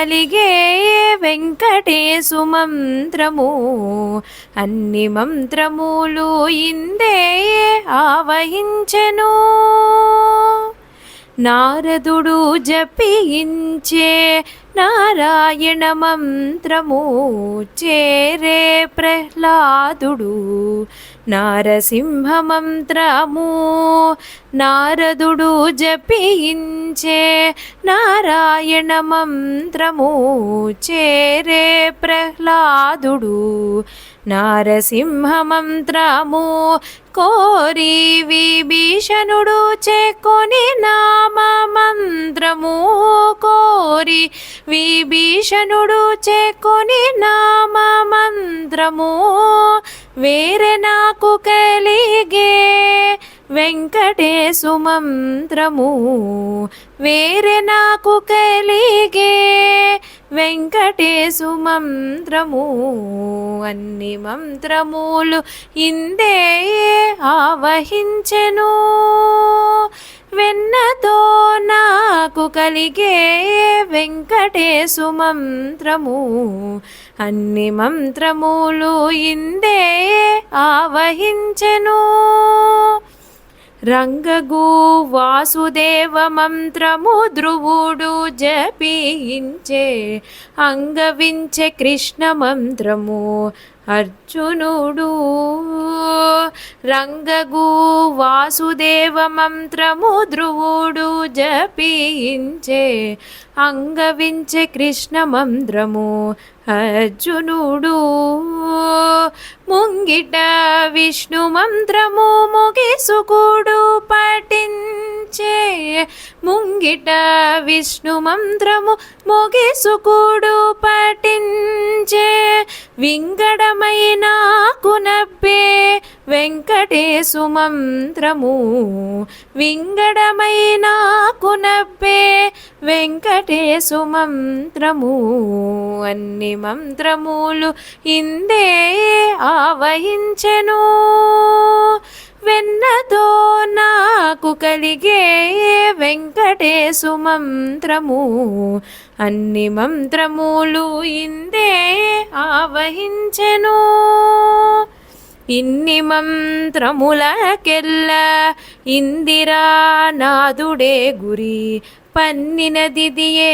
కలిగే వెంకటేశు మంత్రము అన్ని మంత్రములు ఇందే ఆవహించెను. నారదుడు జపించే నారాయణ మంత్రము చేరే ప్రహ్లాదుడు. నారసింహ మంత్రము నారదుడు జపించే నారాయణ మంత్రము చేరే ప్రహ్లాదుడు. నారసింహ మంత్రము కోరి విభీషణుడు చేకొని నామ మంత్రము కోరి విభీషణుడు చేకొని నామ మంత్రము వేరే నాకు కలిగే వెంకటేశు మంత్రము వేరే నాకు కలిగే వెంకటేశు మంత్రము అన్ని మంత్రములు ఇందే ఆవహించెను. వెన్నతో నాకు కలిగే వెంకటేశు మంత్రము. అన్ని మంత్రములు ఇందే ఆవహించెను. రంగగు వాసుదేవ మంత్రము ధ్రువుడు జపించే అంగవించే కృష్ణ మంత్రము. అర్జునుడు. రంగగు వాసుదేవ మంత్రము ధ్రువుడు జపించే అంగవించే కృష్ణ మంత్రము అర్జునుడు. ముంగిట విష్ణు మంత్రము ముగిసుకుడు పఠించే ముంగిట విష్ణు మంత్రము ముగిసుకుడు పఠించే. వింగడమైన కునబ్బే వెంకటేశు మంత్రము. వింగడమైన కునబ్బే వెంకటేశు మంత్రము. అన్ని మంత్రములు ఇందే ఆవహించెను. వెన్నతో నాకు కలిగే వెంకటేశు మంత్రము? అన్ని మంత్రములు ఇందే ఆవహించెను. ఇన్ని మంత్రములకెల్ల ఇందిరా నాదుడే గురి. పన్నినదిదియే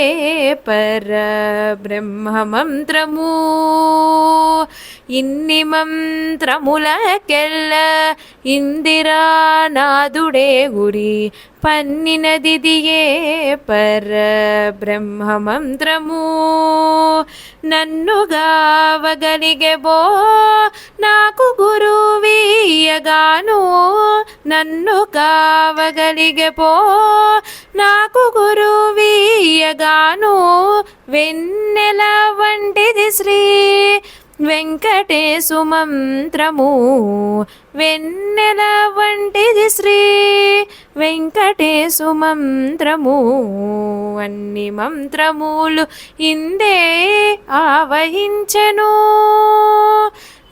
పర బ్రహ్మ మంత్రము ఇన్ని మంత్రములకెల్ల ఇందిరానాథుడే గురి పన్నినదిదియే పర బ్రహ్మ మంత్రము నన్ను గావగలిగెబో నాకు గురువీయగాను నన్ను కావగలిగెపో నాకు గురువీయగాను వెన్నెల వంటిది శ్రీ వెంకటేశు మంత్రము. వెన్నెల వంటిది శ్రీ వెంకటేశు మంత్రము. అన్ని మంత్రములు ఇందే ఆవహించెను.